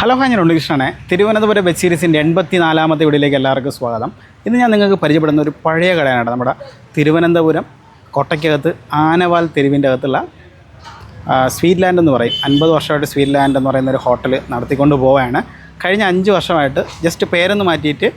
Hello ഹാ ഞാൻ ഉണ്ണികൃഷ്ണനെ Thiruvananthapuram web സീരീസിന്റെ എൺപത്തി നാലാമത്തെ വീഡിയോയിലേക്ക് എല്ലാവർക്കും സ്വാഗതം. ഇന്ന് ഞാൻ നിങ്ങൾക്ക് പരിചയപ്പെടുന്ന ഒരു പഴയ കടയാണ് നമ്മുടെ തിരുവനന്തപുരം കോട്ടയ്ക്കകത്ത് ആനവാൽ തെരുവിന്റെ അകത്തുള്ള സ്വീറ്റ് ലാൻഡ് എന്ന് പറയും. അൻപത് വർഷമായിട്ട് സ്വീറ്റ് ലാൻഡ് എന്ന് പറയുന്ന ഒരു ഹോട്ടൽ നടത്തിക്കൊണ്ട് പോവുകയാണ് കഴിഞ്ഞ അഞ്ച് വർഷമായിട്ട് ജസ്റ്റ് പേരൊന്ന് മാറ്റിയിട്ട്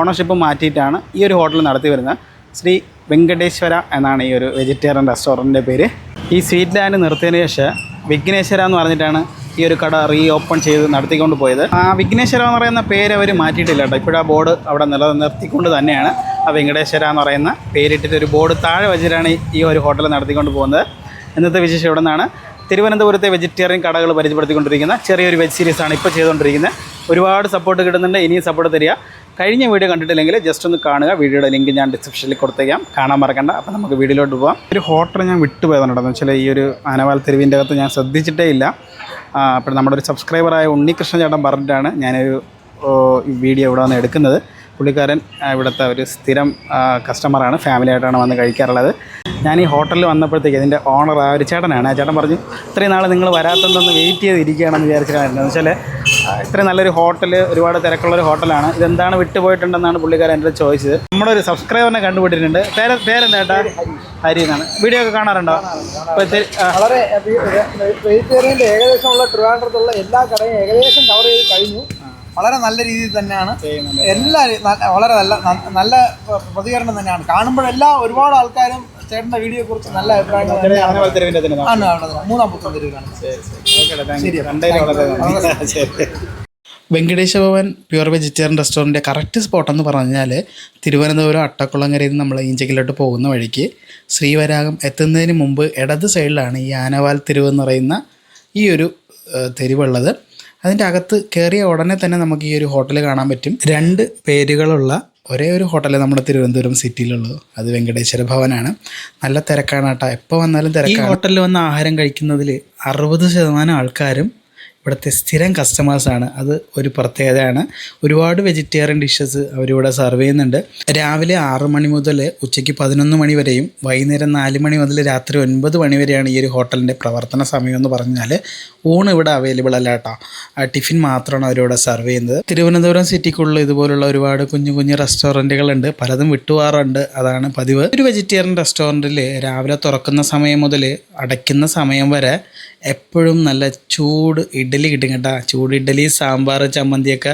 ഓണർഷിപ്പ് മാറ്റിയിട്ടാണ് ഈ ഒരു ഹോട്ടൽ നടത്തി വരുന്നത്. ശ്രീ വെങ്കടേശ്വര എന്നാണ് ഈ ഒരു വെജിറ്റേറിയൻ റെസ്റ്റോറന്റിന്റെ പേര്. ഈ സ്വീറ്റ് ലാൻഡ് നിർത്തിയതിന് ശേഷം വിഘ്നേശ്വര എന്ന് പറഞ്ഞിട്ടാണ് ഈ ഒരു കട റീ ഓപ്പൺ ചെയ്ത് നടത്തിക്കൊണ്ട് പോയത്. ആ വിഘ്നേശ്വര എന്ന് പറയുന്ന പേര് അവർ മാറ്റിയിട്ടില്ല കേട്ടോ. ഇപ്പോഴും ബോർഡ് അവിടെ നിലനിർത്തിക്കൊണ്ട് തന്നെയാണ്. ആ വെങ്കടേശ്വര എന്ന് പറയുന്ന പേരിട്ടിട്ട് ഒരു ബോർഡ് താഴെ വെച്ചിട്ടാണ് ഈ- ഒരു ഹോട്ടൽ നടത്തിക്കൊണ്ട് പോകുന്നത്. ഇന്നത്തെ വിശേഷം ഇവിടെ നിന്നാണ്. തിരുവനന്തപുരത്തെ വെജിറ്റേറിയൻ കടകൾ പരിചയപ്പെടുത്തിക്കൊണ്ടിരിക്കുന്ന ചെറിയൊരു വെബ് സീരീസാണ് ഇപ്പോൾ ചെയ്തുകൊണ്ടിരിക്കുന്നത്. ഒരുപാട് സപ്പോർട്ട് കിട്ടുന്നുണ്ട്. ഇനിയും സപ്പോർട്ട് തരിക. കഴിഞ്ഞ വീഡിയോ കണ്ടിട്ടില്ലെങ്കിൽ ജസ്റ്റ് ഒന്ന് കാണുക. വീഡിയോയുടെ ലിങ്ക് ഞാൻ ഡിസ്ക്രിപ്ഷനിൽ കൊടുത്തേക്കാം. കാണാൻ മറക്കണ്ട. അപ്പോൾ നമുക്ക് വീഡിയോയിലോട്ട് പോകാം ഒരു ഹോട്ടൽ ഞാൻ വിട്ടുപോയതാണ് കേട്ടോ. എന്ന് വെച്ചാൽ ഈ ഒരു ആനവാൽ തെരുവിന്റെ അകത്ത് ഞാൻ ശ്രദ്ധിച്ചിട്ടേ ഇല്ല. അപ്പോൾ നമ്മുടെ ഒരു സബ്സ്ക്രൈബറായ ഉണ്ണികൃഷ്ണൻ ചേട്ടൻ പറഞ്ഞിട്ടാണ് ഞാനൊരു വീഡിയോ ഇവിടെ വന്ന് എടുക്കുന്നത്. പുള്ളിക്കാരൻ ഇവിടുത്തെ ഒരു സ്ഥിരം കസ്റ്റമറാണ് ഫാമിലിയായിട്ടാണ് വന്ന് കഴിക്കാറുള്ളത് ഞാൻ ഈ ഹോട്ടലിൽ വന്നപ്പോഴത്തേക്ക് ഇതിന്റെ ഓണർ ആ ഒരു ചേട്ടനാണ് ആ ചേട്ടൻ പറഞ്ഞു ഇത്രയും നാൾ നിങ്ങൾ വരാത്തതെന്ന് വെയിറ്റ് ചെയ്ത് ഇരിക്കുകയാണെന്ന് വിചാരിച്ചിട്ടാണ് എന്ന് വെച്ചാൽ ഇത്രയും നല്ലൊരു ഹോട്ടൽ ഒരുപാട് തിരക്കുള്ളൊരു ഹോട്ടലാണ് ഇതെന്താണ് വിട്ടുപോയിട്ടുണ്ടെന്നാണ് പുള്ളിക്കാരൻ എന്റെ ചോദിച്ചത് നമ്മുടെ ഒരു സബ്സ്ക്രൈബറിനെ കണ്ടുപിടിച്ചിട്ടുണ്ട് പേര് പേരെന്താ ചേട്ടാ ഹരി എന്നാണ് വീഡിയോ ഒക്കെ കാണാറുണ്ടോ വളരെ ഏകദേശമുള്ള ട്രിവാൻഡ്രത്തുള്ള എല്ലാ കടയും ഏകദേശം കവർ ചെയ്ത് കഴിഞ്ഞു വളരെ നല്ല രീതിയിൽ തന്നെയാണ്. എല്ലാവരും വളരെ നല്ല നല്ല പ്രതികരണം തന്നെയാണ്. കാണുമ്പോഴെല്ലാം ഒരുപാട് ആൾക്കാരും ചേട്ടന്റെ വീഡിയോയെ കുറിച്ച് നല്ല അഭിപ്രായം മൂന്നാം പുത്തം തെരുവിലാണ് ശരി കണ്ടതിന് വളരെ നന്ദി. ശരി. വെങ്കടേശ ഭവൻ പ്യുവർ വെജിറ്റേറിയൻ റെസ്റ്റോറന്റിന്റെ കറക്റ്റ് സ്പോട്ട് എന്ന് പറഞ്ഞാൽ തിരുവനന്തപുരം അട്ടക്കുളങ്ങരയിൽ നിന്ന് നമ്മൾ ഇഞ്ചക്കിലോട്ട് പോകുന്ന വഴിക്ക് ശ്രീവരാഗം എത്തുന്നതിന് മുമ്പ് ഇടത് സൈഡിലാണ് ഈ ആനവാൽ തെരുവ് എന്ന് പറയുന്ന ഈ ഒരു തെരുവുള്ളത്. അതിന്റെ അകത്ത് കയറിയ ഉടനെ തന്നെ നമുക്ക് ഈ ഒരു ഹോട്ടൽ കാണാൻ പറ്റും. രണ്ട് പേരുകളുള്ള ഒരേ ഒരു ഹോട്ടൽ നമ്മുടെ തിരുവനന്തപുരം സിറ്റിയിലുള്ളത്. അത് വെങ്കടേശ്വര ഭവനാണ്. നല്ല തിരക്കാണ് കേട്ടോ. എപ്പോൾ വന്നാലും തിരക്കാണ്. ഈ ഹോട്ടലിൽ വന്ന് ആഹാരം കഴിക്കുന്നതിൽ അറുപത് ശതമാനം ആൾക്കാരും ഇവിടുത്തെ സ്ഥിരം കസ്റ്റമേഴ്സാണ് അത് ഒരു പ്രത്യേകതയാണ്. ഒരുപാട് വെജിറ്റേറിയൻ ഡിഷസ് അവരിവിടെ സെർവ് ചെയ്യുന്നുണ്ട്. രാവിലെ ആറ് മണി മുതൽ ഉച്ചയ്ക്ക് പതിനൊന്ന് മണി വരെയും വൈകുന്നേരം നാല് മണി മുതൽ രാത്രി ഒൻപത് മണി വരെയാണ് ഈ ഒരു ഹോട്ടലിന്റെ പ്രവർത്തന സമയം എന്ന് പറഞ്ഞാൽ ഊണ് ഇവിടെ അവൈലബിൾ അല്ല കേട്ടോ ടിഫിൻ മാത്രമാണ് അവരിവിടെ സെർവ് ചെയ്യുന്നത്. തിരുവനന്തപുരം സിറ്റിക്കുള്ളിൽ ഇതുപോലുള്ള ഒരുപാട് കുഞ്ഞു കുഞ്ഞു റെസ്റ്റോറന്റുകളുണ്ട് പലതും വിട്ടുപോകാറുണ്ട്. അതാണ് പതിവ്. ഒരു വെജിറ്റേറിയൻ റെസ്റ്റോറന്റിൽ രാവിലെ തുറക്കുന്ന സമയം മുതൽ അടയ്ക്കുന്ന സമയം വരെ എപ്പോഴും നല്ല ചൂട് ഇഡ്ഡലി കിട്ടും കേട്ടോ. ചൂട് ഇഡ്ഡലി സാമ്പാർ ചമ്മന്തിയൊക്കെ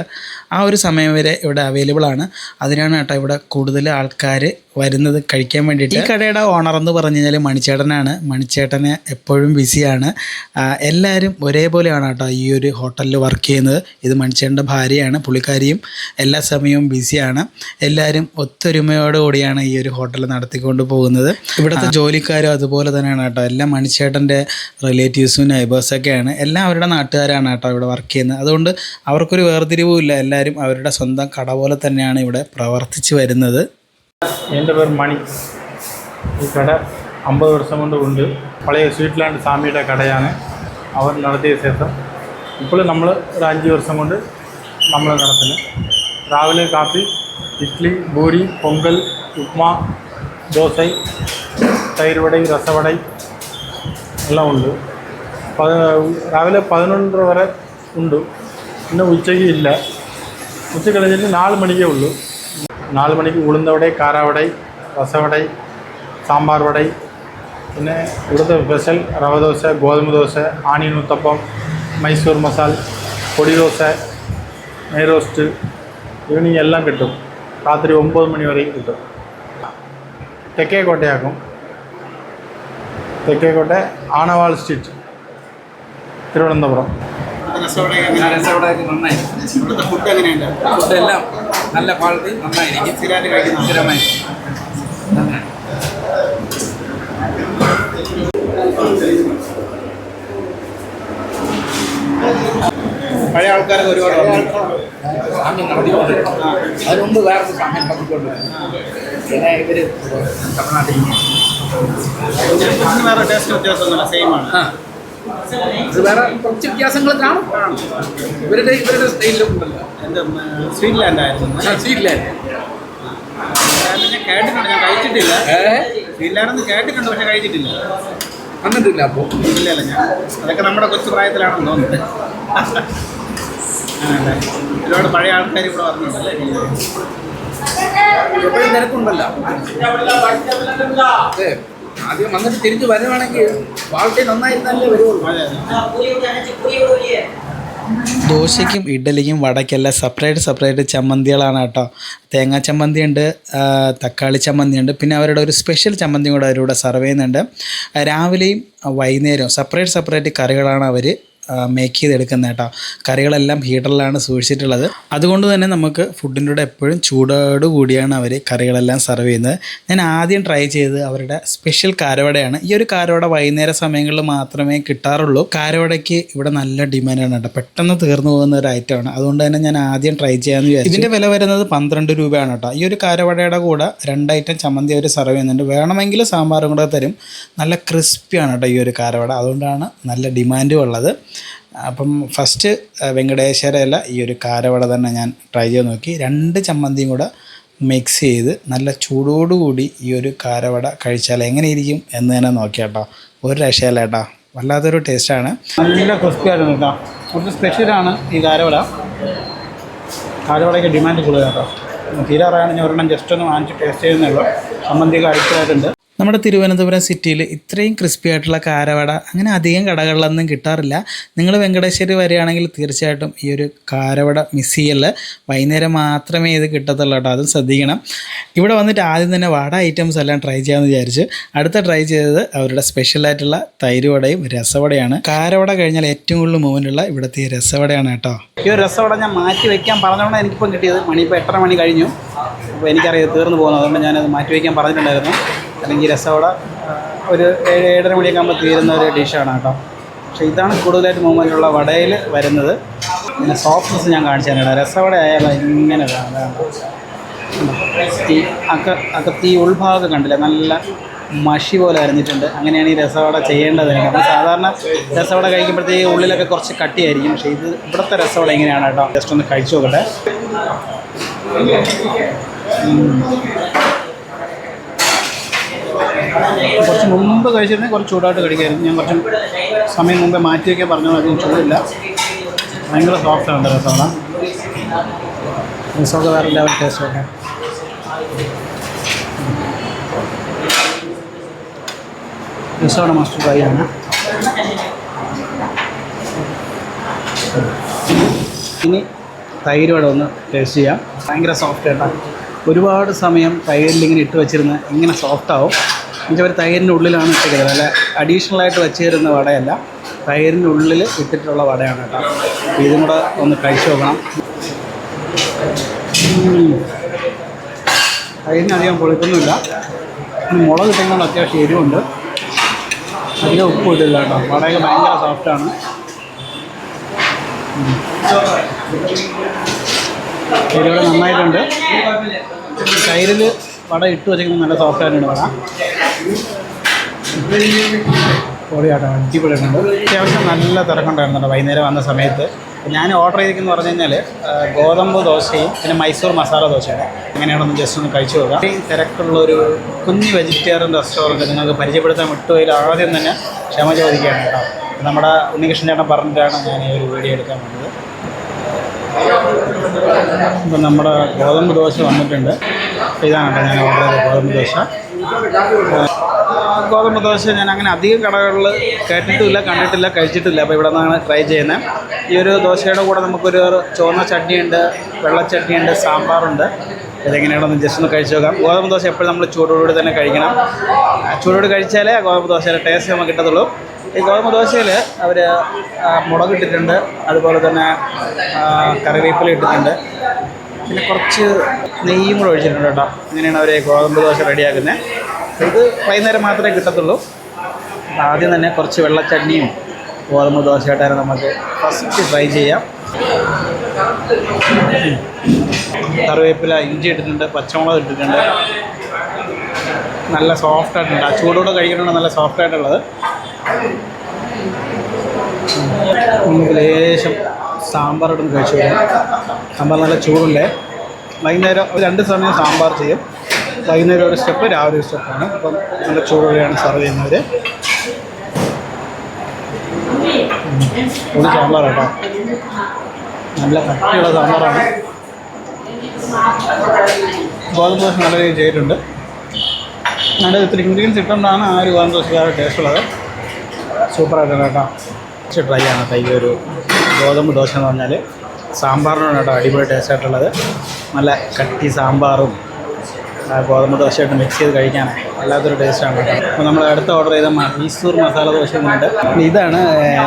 ആ ഒരു സമയം വരെ ഇവിടെ അവൈലബിൾ ആണ്. അതിനാണ് കേട്ടോ ഇവിടെ കൂടുതൽ ആൾക്കാർ വരുന്നത് കഴിക്കാൻ വേണ്ടിയിട്ട്. ഈ കടയുടെ ഓണർ എന്ന് പറഞ്ഞു കഴിഞ്ഞാൽ മണിച്ചേട്ടനാണ്. മണിച്ചേട്ടന് എപ്പോഴും ബിസിയാണ് എല്ലാവരും ഒരേപോലെയാണ് കേട്ടോ ഈ ഒരു ഹോട്ടലിൽ വർക്ക് ചെയ്യുന്നത്. ഇത് മണിച്ചേട്ടന്റെ ഭാര്യയാണ് പുള്ളിക്കാരിയും എല്ലാ സമയവും ബിസിയാണ് എല്ലാവരും ഒത്തൊരുമയോടുകൂടിയാണ് ഈ ഒരു ഹോട്ടൽ നടത്തിക്കൊണ്ട് പോകുന്നത്. ഇവിടുത്തെ ജോലിക്കാരും അതുപോലെ തന്നെയാണ് കേട്ടോ. എല്ലാം മണിച്ചേട്ടന്റെ റിലേറ്റീവ്സും നൈബേഴ്സൊക്കെയാണ് എല്ലാം അവരുടെ നാട്ടുകാരാണ് കേട്ടോ ഇവിടെ വർക്ക് ചെയ്യുന്നത്. അതുകൊണ്ട് അവർക്കൊരു വേർതിരിവും ഇല്ല എല്ലാവരും അവരുടെ സ്വന്തം കട പോലെ തന്നെയാണ് ഇവിടെ പ്രവർത്തിച്ച് വരുന്നത്. എന്റെ പേര് മണി ഈ കട അമ്പത് വർഷം കൊണ്ട് ഉണ്ട് പഴയ സ്വീറ്റ് ലാൻഡ് സ്വാമിയുടെ കടയാണ് അവർ നടത്തിയ ശേഷം ഇപ്പോൾ നമ്മൾ ഒരു അഞ്ച് വർഷം കൊണ്ട് നമ്മൾ നടത്തുന്നു രാവിലെ കാപ്പി ഇഡ്ഡലി പൂരി പൊങ്കൽ ഉപ്മാ ദോശ തൈര് രസവടൈ എല്ലാം ഉണ്ട് പ രാവിലെ പതിനൊന്നര വരെ ഉണ്ട് പിന്നെ ഉച്ചയ്ക്ക് ഇല്ല ഉച്ച കഴിഞ്ഞിട്ട് നാല് മണിക്കേ ഉള്ളൂ നാല് മണിക്ക് ഉളുന്തവടை കാരാവടை രസവടை സാമ്പാർ വടை പിന്നെ ഇവിടുത്തെ സ്പെഷ്യൽ റവ ദോശ ഗോതമ്പ് ദോശ ആണിയൻ ഉത്തപ്പം മൈസൂർ മസാൽ പൊടി ദോശ നെയ് റോസ്റ്റ് ഈവനിങ് എല്ലാം കിട്ടും. രാത്രി ഒമ്പത് മണി വരെയും കിട്ടും. തെക്കേക്കോട്ടയാക്കും തെക്കേക്കോട്ട ആണവാൾ സ്ട്രീറ്റ് തിരുവനന്തപുരം. രസവടയൊക്കെ നന്നായി. ഇവിടുത്തെ ഫുഡ് എങ്ങനെയുണ്ട്? ഫുഡെല്ലാം നല്ല ക്വാളിറ്റി നന്നായിരിക്കും. സ്ഥിരമായിട്ട് കഴിക്കുന്ന സ്ഥിരമായി. പഴയ ആൾക്കാരൊക്കെ ഒരുപാട്. സാമ്യം നടത്തിക്കൊണ്ട് അതിന് മുമ്പ് വേറെ സാമ്യം നടത്തിക്കൊണ്ട് പിന്നെ ഇവർ തമിഴ്നാട്ടിൽ വേറെ ടേസ്റ്റ് വ്യത്യാസമൊന്നുമില്ല സെയിം ഇത് വേറെ കുറച്ച് വ്യത്യാസങ്ങൾ കാണും ഇവരുടെ ഇവരുടെ സ്റ്റൈലിലും ഉണ്ടല്ലോ. സ്വീറ്റ്ലാൻഡ് സ്വീറ്റ് ലാൻഡ് ആയിരുന്നു സീറ്റില്ലേ ഞാൻ കേട്ടിട്ടുണ്ട് ഞാൻ കഴിച്ചിട്ടില്ല. കേട്ടിട്ടുണ്ട് പക്ഷെ കഴിച്ചിട്ടില്ല. വന്നിട്ടില്ല അപ്പോൾ ഇല്ലല്ല ഞാൻ അതൊക്കെ നമ്മുടെ കൊച്ചു പ്രായത്തിലാണെന്ന് തോന്നുന്നത് ഒരുപാട് പഴയ ആൾക്കാർ ഇവിടെ വന്നിട്ടുണ്ടല്ലേ? എപ്പോഴും തിരക്കുണ്ടല്ലോ അതെ ആദ്യം വന്നിട്ട് തിരിച്ചു വരുവാണെങ്കിൽ ക്വാളിറ്റി നന്നായിരുന്നല്ലേ വരുള്ളൂ ദോശയ്ക്കും ഇഡ്ഡലിക്കും വടക്കെല്ലാം സെപ്പറേറ്റ് സെപ്പറേറ്റ് ചമ്മന്തികളാണ് കേട്ടോ. തേങ്ങാ ചമ്മന്തി ഉണ്ട് തക്കാളി ചമ്മന്തി ഉണ്ട് പിന്നെ അവരുടെ ഒരു സ്പെഷ്യൽ ചമ്മന്തി കൂടെ അവരിവിടെ സെർവ് ചെയ്യുന്നുണ്ട്. രാവിലെയും വൈകുന്നേരവും സെപ്പറേറ്റ് സെപ്പറേറ്റ് കറികളാണ് അവർ മേക്ക് ചെയ്തെടുക്കുന്നത് കേട്ടോ. കറികളെല്ലാം ഹീറ്ററിലാണ് സൂക്ഷിച്ചിട്ടുള്ളത്. അതുകൊണ്ട് തന്നെ നമുക്ക് ഫുഡിന്റെ കൂടെ എപ്പോഴും ചൂടോട് കൂടിയാണ് അവർ കറികളെല്ലാം സെർവ് ചെയ്യുന്നത്. ഞാൻ ആദ്യം ട്രൈ ചെയ്ത് അവരുടെ സ്പെഷ്യൽ കാരവടയാണ്. ഈ ഒരു കാരവട വൈകുന്നേര സമയങ്ങളിൽ മാത്രമേ കിട്ടാറുള്ളൂ. കാരവടയ്ക്ക് ഇവിടെ നല്ല ഡിമാൻഡാണ് കേട്ടോ. പെട്ടെന്ന് തീർന്നു പോകുന്ന ഒരു ഐറ്റമാണ് അതുകൊണ്ട് തന്നെ ഞാൻ ആദ്യം ട്രൈ ചെയ്യാമെന്ന് വിചാരിച്ചു. ഇതിന്റെ വില വരുന്നത് പന്ത്രണ്ട് രൂപയാണ് കേട്ടോ. ഈ ഒരു കാരവടയുടെ കൂടെ രണ്ട് ഐറ്റം ചമ്മന്തി അവർ സെർവ് ചെയ്യുന്നുണ്ട്. വേണമെങ്കിൽ സാമ്പാറും കൂടെ തരും. നല്ല ക്രിസ്പിയാണ് കേട്ടോ ഈ ഒരു കാരവട. അതുകൊണ്ടാണ് നല്ല ഡിമാൻഡും ഉള്ളത്. അപ്പം ഫസ്റ്റ് വെങ്കടേശ്വരയില ഈ ഒരു കാരവട തന്നെ ഞാൻ ട്രൈ ചെയ്ത് നോക്കി. രണ്ട് ചമ്മന്തിയും കൂടെ മിക്സ് ചെയ്ത് നല്ല ചൂടോടുകൂടി ഈ ഒരു കാരവട കഴിച്ചാൽ എങ്ങനെയിരിക്കും എന്ന് തന്നെ നോക്കി കേട്ടോ. ഒരു രക്ഷയല്ല കേട്ടോ. വല്ലാത്തൊരു ടേസ്റ്റാണ് നല്ല ക്രിസ്പി ആയിരുന്നു കേട്ടോ. കുറച്ച് സ്പെഷ്യലാണ് ഈ കാരവട. കാരവടയ്ക്ക് ഡിമാൻഡ് കൂടുതൽ കേട്ടോ. തീരാറായാണ് ഞാൻ ഒരെണ്ണം ജസ്റ്റ് ഒന്ന് വാങ്ങിച്ച് ടേസ്റ്റ് ചെയ്യുന്നുള്ളൂ ചമ്മന്തി കഴിച്ചതായിട്ടുണ്ട് നമ്മുടെ തിരുവനന്തപുരം സിറ്റിയിൽ ഇത്രയും ക്രിസ്പി ആയിട്ടുള്ള കാരവട അങ്ങനെ അധികം കടകളിലൊന്നും കിട്ടാറില്ല. നിങ്ങൾ വെങ്കടേശ്വരി വരികയാണെങ്കിൽ തീർച്ചയായിട്ടും ഈ ഒരു കാരവട മിസ് ചെയ്യല്ല വൈകുന്നേരം മാത്രമേ ഇത് കിട്ടത്തുള്ളൂ കേട്ടോ അതും ശ്രദ്ധിക്കണം. ഇവിടെ വന്നിട്ട് ആദ്യം തന്നെ വട ഐറ്റംസ് എല്ലാം ട്രൈ ചെയ്യാമെന്ന് വിചാരിച്ച് അടുത്ത ട്രൈ ചെയ്തത് അവരുടെ സ്പെഷ്യലായിട്ടുള്ള തൈരുവടയും രസവടയാണ്. കാരവട കഴിഞ്ഞാൽ ഏറ്റവും കൂടുതൽ മൂവ്മെന്റുള്ള ഇവിടുത്തെ രസവടയാണ് കേട്ടോ. ഈ ഒരു രസവട ഞാൻ മാറ്റി വയ്ക്കാൻ പറഞ്ഞുകൊണ്ടാണ് എനിക്കിപ്പം കിട്ടിയത്. മണി ഇപ്പോൾ എട്ടര മണി കഴിഞ്ഞു. അപ്പോൾ എനിക്കറിയാം തീർന്നു പോകുന്നത് അതുകൊണ്ട് ഞാനത് മാറ്റി വയ്ക്കാൻ പറഞ്ഞിട്ടുണ്ടായിരുന്നു. അല്ലെങ്കിൽ രസവട ഒരു ഏഴ് ഏഴര മണിയൊക്കെ ആകുമ്പോൾ തീരുന്ന ഒരു ഡിഷാണ് കേട്ടോ. പക്ഷേ ഇതാണ് കൂടുതലായിട്ട് മൂവ്മെന്റുള്ള വടയിൽ വരുന്നത്. പിന്നെ സോഫ്റ്റ്നെസ് ഞാൻ കാണിച്ചു തരാം രസവട ആയാലും ഇങ്ങനെ തീ അക്ക അക്ക ഈ ഉൾഭാഗം കണ്ടില്ല നല്ല മഷി പോലെ അരിഞ്ഞിട്ടുണ്ട്. അങ്ങനെയാണ് ഈ രസവട ചെയ്യേണ്ടത്. നമ്മൾ സാധാരണ രസവട കഴിക്കുമ്പോഴത്തേക്ക് ഉള്ളിലൊക്കെ കുറച്ച് കട്ടിയായിരിക്കും. പക്ഷേ ഇത് ഇവിടുത്തെ രസവട എങ്ങനെയാണ് കേട്ടോ. ജസ്റ്റ് ഒന്ന് കഴിച്ചു നോക്കട്ടെ ഉം. കുറച്ച് മുമ്പ് കഴിച്ചിരുന്നെങ്കിൽ കുറച്ച് ചൂടായിട്ട് കഴിക്കായിരുന്നു. ഞാൻ കുറച്ച് സമയം മുമ്പേ മാറ്റിയൊക്കെ പറഞ്ഞാൽ പറഞ്ഞു അധികം ചൂടില്ല. ഭയങ്കര സോഫ്റ്റാണ് രസമാണ് രസമൊക്കെ വേറെ ലെവൽ ടേസ്റ്റൊക്കെ രസമാണ് മസ്റ്റ് ട്രൈ ആണ്. ഇനി തൈര് വട ഒന്ന് ടേസ്റ്റ് ചെയ്യാം. ഭയങ്കര സോഫ്റ്റ് ആയിട്ടാണ് ഒരുപാട് സമയം തൈരിൽ ഇങ്ങനെ ഇട്ട് വെച്ചിരുന്ന് ഇങ്ങനെ സോഫ്റ്റ് ആവും. എന്നുവെച്ചാൽ ഒരു തൈരിന്റെ ഉള്ളിലാണ് ഇട്ടിരിക്കുന്നത്. അല്ല അഡീഷണൽ ആയിട്ട് വെച്ച് തരുന്ന വടയല്ല. തൈരിന്റെ ഉള്ളിൽ ഇട്ടിട്ടുള്ള വടയാണ് കേട്ടോ. ഇതും കൂടെ ഒന്ന് കഴിച്ചു നോക്കണം. തൈരിന് അധികം പൊളിക്കൊന്നുമില്ല മുളക് കിട്ടുന്നതുകൊണ്ട് അത്യാവശ്യം എരിവുണ്ട്. അധികം ഉപ്പ് ഇട്ടില്ല കേട്ടോ. വടയൊക്കെ ഭയങ്കര സോഫ്റ്റാണ് എരിവിടെ നന്നായിട്ടുണ്ട്. തൈരിൽ വട ഇട്ട് വെച്ചിരിക്കുന്നത് നല്ല സോഫ്റ്റ് ആയിട്ടുണ്ട് വട. പൊളിയാട്ടോ അടിപൊളിയായിട്ടുണ്ട്. അത്യാവശ്യം നല്ല തിരക്കുണ്ടായിരുന്നു വൈകുന്നേരം വന്ന സമയത്ത്. ഞാൻ ഓർഡർ ചെയ്തിരിക്കുന്നത് പറഞ്ഞു കഴിഞ്ഞാൽ ഗോതമ്പ് ദോശയും പിന്നെ മൈസൂർ മസാല ദോശയാണ്. അങ്ങനെയാണെന്ന് ജസ്റ്റ് ഒന്ന് കഴിച്ചു നോക്കാം. ഈ തിരക്കുള്ളൊരു കുഞ്ഞ് വെജിറ്റേറിയൻ റെസ്റ്റോറന്റ് നിങ്ങൾക്ക് പരിചയപ്പെടുത്താൻ വിട്ടുപോയിൽ ആദ്യം തന്നെ ക്ഷമ ചോദിക്കുകയാണ് കേട്ടോ. നമ്മുടെ ഉണ്ണികൃഷ്ണൻ ചേട്ടൻ പറഞ്ഞിട്ടാണ് ഞാൻ ഈ ഒരു വീഡിയോ എടുക്കാൻ വന്നത്. ഇപ്പം നമ്മുടെ ഗോതമ്പ് ദോശ വന്നിട്ടുണ്ട്. ഇതാണ് കേട്ടോ ഞാൻ ഓർഡർ ചെയ്ത ഗോതമ്പ് ദോശ. ഗോതമ്പ് ദോശ ഞാൻ അങ്ങനെ അധികം കടകളിൽ കേട്ടിട്ടില്ല കണ്ടിട്ടില്ല കഴിച്ചിട്ടില്ല. അപ്പോൾ ഇവിടെ നിന്നാണ് ട്രൈ ചെയ്യുന്നത്. ഈ ഒരു ദോശയുടെ കൂടെ നമുക്കൊരു ചുവന്ന ചട്നിയുണ്ട് വെള്ള ചട്നിയുണ്ട് സാമ്പാറുണ്ട്. ഇതെങ്ങനെയാണെന്ന് ജസ്റ്റ് ഒന്ന് കഴിച്ചു നോക്കാം. ഗോതമ്പ് ദോശ എപ്പോഴും നമ്മൾ ചൂടോടുകൂടി തന്നെ കഴിക്കണം. ചൂടോട് കഴിച്ചാലേ ഗോതമ്പ് ദോശയുടെ ടേസ്റ്റ് നമുക്ക് കിട്ടത്തുള്ളൂ. ഈ ഗോതമ്പ് ദോശയിൽ അവർ മുളക് ഇട്ടിട്ടുണ്ട് അതുപോലെ തന്നെ കറിവേപ്പില ഇട്ടിട്ടുണ്ട്. പിന്നെ കുറച്ച് നെയ്യും കൂടെ ഒഴിച്ചിട്ടുണ്ട് കേട്ടോ. അങ്ങനെയാണ് അവർ ഗോതമ്പ് ദോശ റെഡിയാക്കുന്നത് ഇത് വൈകുന്നേരം മാത്രമേ കിട്ടത്തുള്ളൂ. ആദ്യം തന്നെ കുറച്ച് വെള്ളച്ചട്നിയും ഗോതമ്പ് ദോശയായിട്ടാണ് നമുക്ക് ഫസ്റ്റ് ട്രൈ ചെയ്യാം. കറിവേപ്പില ഇഞ്ചി ഇട്ടിട്ടുണ്ട് പച്ചമുളക് ഇട്ടിട്ടുണ്ട്. നല്ല സോഫ്റ്റായിട്ടുണ്ട് ആ ചൂടോടെ കഴിക്കണമെങ്കിൽ നല്ല സോഫ്റ്റ് ആയിട്ടുള്ളത്. നമുക്ക് ലേശം സാമ്പാർ ഇടുന്ന് കഴിച്ചു സാമ്പാർ നല്ല ചൂടല്ലേ വൈകുന്നേരം രണ്ട് സമയം സാമ്പാർ ചെയ്യും. വൈകുന്നേരം ഒരു സ്റ്റെപ്പ് രാവിലെ ഒരു സ്റ്റെപ്പാണ്. അപ്പം നല്ല ചൂടുകയാണ് സെർവ് ചെയ്യുന്നവർ ഒരു സാമ്പാർ കേട്ടോ നല്ല കട്ടിയുള്ള സാമ്പാറാണ്. ഗോതമ്പ് ദോശ നല്ല രീതിയിൽ ചെയ്തിട്ടുണ്ട്. നല്ല ഇത്തിരി ഇൻഗ്രീഡിയൻസ് ഇട്ടുകൊണ്ടാണ് ആ ഒരു ഗോതമ്പ് ദോശക്കാരുടെ ടേസ്റ്റ് ഉള്ളത്. സൂപ്പറായിട്ടുണ്ട് കേട്ടോ. കുറച്ച് ട്രൈ ആണ് ഈ ഒരു ഗോതമ്പ് ദോശ എന്ന് പറഞ്ഞാൽ സാമ്പാറിനാണ് കേട്ടോ അടിപൊളി ടേസ്റ്റ് നല്ല കട്ടി സാമ്പാറും ഗോതമ്പ് ദോശയായിട്ട് മിക്സ് ചെയ്ത് കഴിക്കാൻ വല്ലാത്തൊരു ടേസ്റ്റാണ് കേട്ടോ. അപ്പോൾ നമ്മൾ അടുത്ത ഓർഡർ ചെയ്ത മൈസൂർ മസാല ദോശ എന്നുണ്ട് ഇതാണ്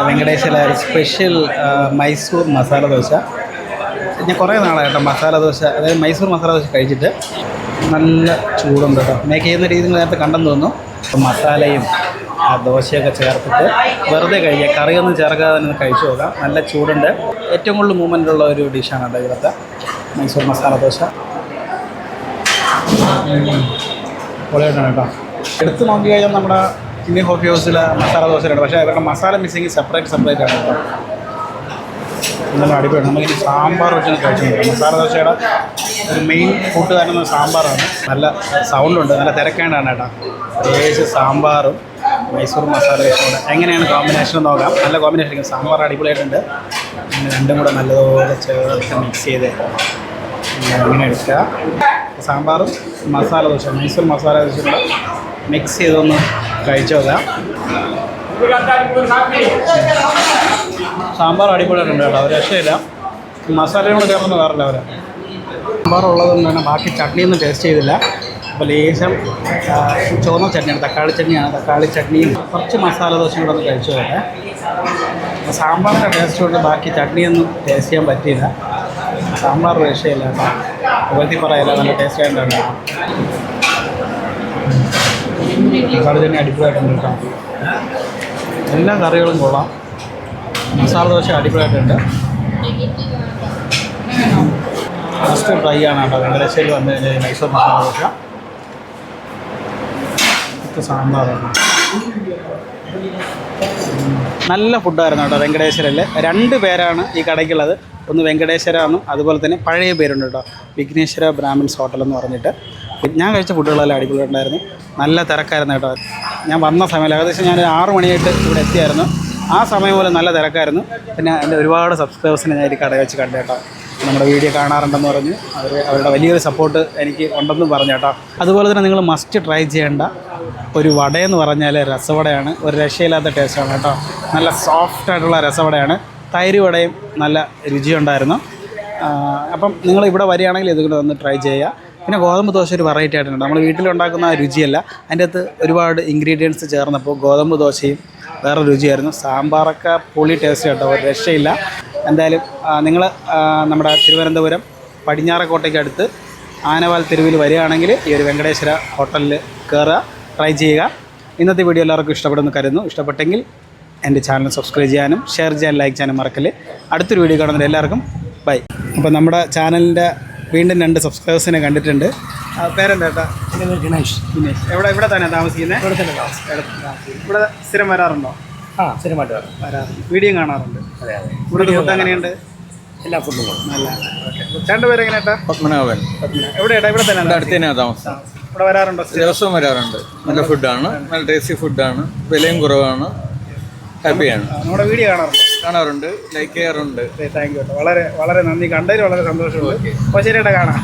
വെങ്കടേശ്വര സ്പെഷ്യൽ മൈസൂർ മസാല ദോശ. ഞാൻ കുറേ നാളായിട്ടോ മസാല ദോശ അതായത് മൈസൂർ മസാല ദോശ കഴിച്ചിട്ട്. നല്ല ചൂടുണ്ട് കേട്ടോ. മേക്ക് ചെയ്യുന്ന രീതി നേരത്തെ കണ്ടെന്ന് തോന്നുന്നു. മസാലയും ദോശയൊക്കെ ചേർത്തിട്ട് വെറുതെ കഴിക്കുക. കറിയൊന്നും ചേർക്കാതെ തന്നെ കഴിച്ചു നോക്കാം. നല്ല ചൂടുണ്ട്. ഏറ്റവും കൂടുതൽ മൂവ്മെന്റ് ഉള്ള ഒരു ഡിഷാണ് കേട്ടോ ഇവിടുത്തെ മൈസൂർ മസാല ദോശ. പൊളിയായിട്ടാണ് കേട്ടോ. എടുത്ത് നോക്കി കഴിഞ്ഞാൽ നമ്മുടെ ഇന്ത്യൻ കോഫി ഹൗസിലെ മസാല ദോശയുണ്ട് പക്ഷേ അവരുടെ മസാല മിസ്സിങ് സെപ്പറേറ്റ് സെപ്പറേറ്റ് ആണ് കേട്ടോ. നല്ല അടിപൊളിയാണ്. നമുക്കിനി സാമ്പാർ വെച്ചാൽ കഴിച്ചിട്ടുണ്ട് മസാല ദോശയുടെ ഒരു മെയിൻ ഫുഡ് കൂട്ടുകാരൻ സാമ്പാറാണ്. നല്ല സൗണ്ടുണ്ട് നല്ല തിരക്കേണ്ടാണ് കേട്ടോ. പ്രത്യേകിച്ച് സാമ്പാറും മൈസൂർ മസാല ദോശയും എങ്ങനെയാണ് കോമ്പിനേഷൻ നോക്കാം. നല്ല കോമ്പിനേഷൻ സാമ്പാർ അടിപൊളിയായിട്ടുണ്ട്. പിന്നെ രണ്ടും കൂടെ നല്ലതുപോലെ ചേർത്ത് മിക്സ് ചെയ്ത് അങ്ങനെ എടുക്കുക. സാമ്പാറും മസാല ദോശ മൈസൂർ മസാല ദോശ മിക്സ് ചെയ്തൊന്ന് കഴിച്ചു നോക്കാം. സാമ്പാർ അടിപൊളിയായിട്ടുണ്ട് കേട്ടോ. ഒരു രക്ഷയില്ല. മസാലയും കൂടെ ചേർന്ന് വേറില്ല അവർ സാമ്പാർ ഉള്ളതുകൊണ്ട് തന്നെ ബാക്കി ചട്നിയൊന്നും ടേസ്റ്റ് ചെയ്തില്ല. അപ്പോൾ ലേശം ചുവന്ന ചട്നിയാണ് തക്കാളി ചട്നിയാണ്. തക്കാളി ചട്നിയും കുറച്ച് മസാല ദോശയും കൂടെ ഒന്ന് കഴിച്ചു വരട്ടെ സാമ്പാറിന്റെ ടേസ്റ്റ് കൊണ്ട് ബാക്കി ചട്നിയൊന്നും ടേസ്റ്റ് ചെയ്യാൻ പറ്റിയില്ല. സാമ്പാർ രക്ഷയില്ല കേട്ടോ. പുകഴ്ത്തി പറയല്ല നല്ല ടേസ്റ്റ് ആയിട്ടുണ്ട്? തക്കാളി ചട്നി അടിപൊളിയായിട്ടുണ്ട് കേട്ടോ. എല്ലാ കറികളും കൊള്ളാം. മസാല ദോശ അടിപൊളിയായിട്ടുണ്ട്. ഫസ്റ്റ് ട്രൈ ആണ് കേട്ടോ. വെങ്കടേശ്വരി വന്നു കഴിഞ്ഞാൽ മൈസൂർ മസാല ദോശ. ഇത് സാമ്പാറാണ്. നല്ല ഫുഡായിരുന്നു കേട്ടോ വെങ്കടേശ്വരയിൽ രണ്ട് പേരാണ് ഈ കടയ്ക്കുള്ളത്. ഒന്ന് വെങ്കടേശ്വര എന്നും അതുപോലെ തന്നെ പഴയ പേരുണ്ട് കേട്ടോ വിഘ്നേശ്വര ബ്രാഹ്മിൻസ് ഹോട്ടൽ എന്ന് പറഞ്ഞിട്ട്. ഞാൻ കഴിച്ച ഫുഡുകളെല്ലാം അടിപൊളിയുണ്ടായിരുന്നു നല്ല തിരക്കായിരുന്നു കേട്ടോ. ഞാൻ വന്ന സമയം ഏകദേശം ഞാൻ ആറ് മണിയായിട്ട് ഇവിടെ എത്തിയായിരുന്നു. ആ സമയം പോലെ നല്ല തിരക്കായിരുന്നു. പിന്നെ എന്റെ ഒരുപാട് സബ്സ്ക്രൈബേഴ്സിനെ ഞാൻ ഈ കട വെച്ച് കണ്ടു കേട്ടോ. നമ്മുടെ വീഡിയോ കാണാറുണ്ടെന്ന് പറഞ്ഞ് അവർ അവരുടെ വലിയൊരു സപ്പോർട്ട് എനിക്ക് ഉണ്ടെന്ന് പറഞ്ഞു കേട്ടോ. അതുപോലെ തന്നെ നിങ്ങൾ മസ്റ്റ് ട്രൈ ചെയ്യേണ്ട ഒരു വടയെന്ന് പറഞ്ഞാൽ രസവടയാണ്. ഒരു രക്ഷയില്ലാത്ത ടേസ്റ്റാണ് കേട്ടോ. നല്ല സോഫ്റ്റ് ആയിട്ടുള്ള രസവടയാണ്. തൈര് വടയും നല്ല രുചിയുണ്ടായിരുന്നു. അപ്പം നിങ്ങൾ ഇവിടെ വരികയാണെങ്കിൽ ഇതുകൂടെ ഒന്ന് ട്രൈ ചെയ്യുക. പിന്നെ ഗോതമ്പ് ദോശ ഒരു വെറൈറ്റി ആയിട്ടുണ്ട്. നമ്മൾ വീട്ടിലുണ്ടാക്കുന്ന ആ രുചിയല്ല. അതിന്റെ അകത്ത് ഒരുപാട് ഇൻഗ്രീഡിയൻസ് ചേർന്നപ്പോൾ ഗോതമ്പ് ദോശയും വേറെ രുചിയായിരുന്നു. സാമ്പാറൊക്കെ പൊളി ടേസ്റ്റ് കേട്ടോ ഒരു രക്ഷയില്ല. എന്തായാലും നിങ്ങൾ നമ്മുടെ തിരുവനന്തപുരം പടിഞ്ഞാറക്കോട്ടയ്ക്ക് അടുത്ത് ആനവാൽ തെരുവിൽ വരികയാണെങ്കിൽ ഈ ഒരു വെങ്കടേശ്വര ഹോട്ടലിൽ കയറുക ട്രൈ ചെയ്യുക. ഇന്നത്തെ വീഡിയോ എല്ലാവർക്കും ഇഷ്ടപ്പെടുന്നു കരുതുന്നു. ഇഷ്ടപ്പെട്ടെങ്കിൽ എന്റെ ചാനൽ സബ്സ്ക്രൈബ് ചെയ്യാനും ഷെയർ ചെയ്യാനും ലൈക്ക് ചെയ്യാനും മറക്കൽ അടുത്തൊരു വീഡിയോ കാണുന്നത് എല്ലാവർക്കും ബൈ അപ്പോൾ നമ്മുടെ ചാനലിന്റെ വീണ്ടും രണ്ട് സബ്സ്ക്രൈബേഴ്സിനെ കണ്ടിട്ടുണ്ട്. പേരെന്താ ഗണേഷ്. ഗണേഷ്. എവിടെ എവിടെ ഇവിടെ തന്നെ താമസിക്കുന്നത് ഇവിടെ തന്നെ താമസം ഇവിടെ സ്ഥിരം വരാറുണ്ടോ? ആ സ്ഥിരമായിട്ട് വരാം. വരാറുണ്ട് വീഡിയോ കാണാറുണ്ട്. അതെ അതെ. ഇവിടെ ഫുഡ് എങ്ങനെയുണ്ട്? എല്ലാ ഫുഡും നല്ല രണ്ടുപേരും എങ്ങനെയാ പത്മനാഭൻ. എവിടെയാട്ടാ? ഇവിടെ തന്നെ അടുത്ത് തന്നെയാണ് താമസം. ഇവിടെ വരാറുണ്ടോ? ദിവസവും വരാറുണ്ട്. നല്ല ഫുഡാണ്. നല്ല ടേസ്റ്റി ഫുഡാണ്. വിലയും കുറവാണ്. ഹാപ്പിയാണ്. നമ്മുടെ വീഡിയോ കാണാറുണ്ട്. കാണാറുണ്ട്. ലൈക്ക് ചെയ്യാറുണ്ട്. താങ്ക് യു വളരെ വളരെ നന്ദി. കണ്ടതിൽ വളരെ സന്തോഷമുണ്ട്. അപ്പോൾ ശരി ഏട്ടാ കാണാം.